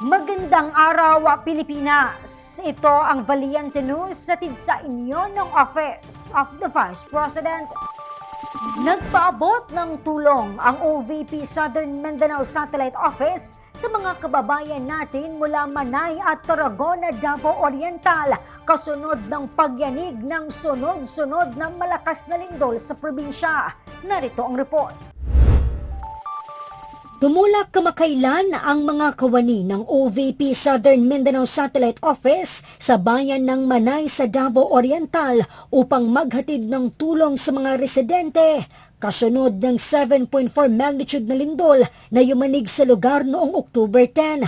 Magandang araw, ah, Pilipinas! Ito ang Valiente News satid sa inyo ng Office of the Vice President. Nagpaabot ng tulong ang OVP Southern Mindanao Satellite Office sa mga kababayan natin mula Manay at Tarragona, Davao Oriental kasunod ng pagyanig ng sunod-sunod na malakas na lindol sa probinsya. Narito ang report. Tumulak kamakailan ang mga kawani ng OVP Southern Mindanao Satellite Office sa bayan ng Manay sa Davao Oriental upang maghatid ng tulong sa mga residente kasunod ng 7.4 magnitude na lindol na yumanig sa lugar noong October 10.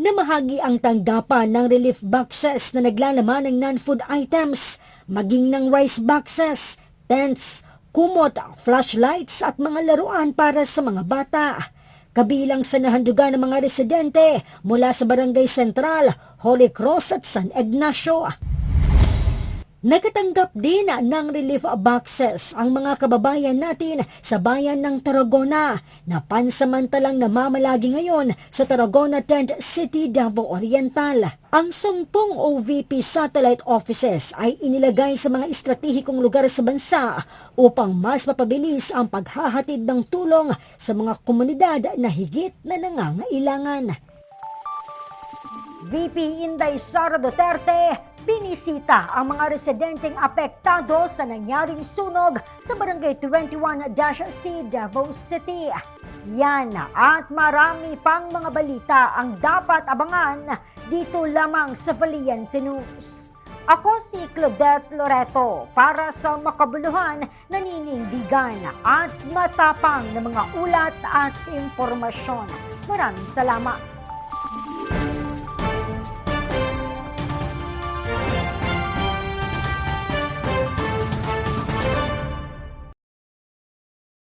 Namahagi ang tanggapan ng relief boxes na naglalaman ng non-food items, maging ng rice boxes, tents, kumot, flashlights at mga laruan para sa mga bata. Kabilang sa nahandugan ng mga residente mula sa Barangay Sentral, Holy Cross at San Ignacio. Nakatanggap din ng relief boxes ang mga kababayan natin sa bayan ng Tarragona na pansamantalang namamalagi ngayon sa Tarragona Tent City, Davao Oriental. Ang sumpong OVP satellite offices ay inilagay sa mga estratehikong lugar sa bansa upang mas mapabilis ang paghahatid ng tulong sa mga komunidad na higit na nangangailangan. VP Inday Sara Duterte, binisita ang mga residenteng apektado sa nangyaring sunog sa Barangay 21-C Davao City. Yan at marami pang mga balita ang dapat abangan dito lamang sa Valiente News. Ako si Claudette Loreto para sa makabuluhan, naninindigan at matapang na mga ulat at impormasyon. Maraming salamat.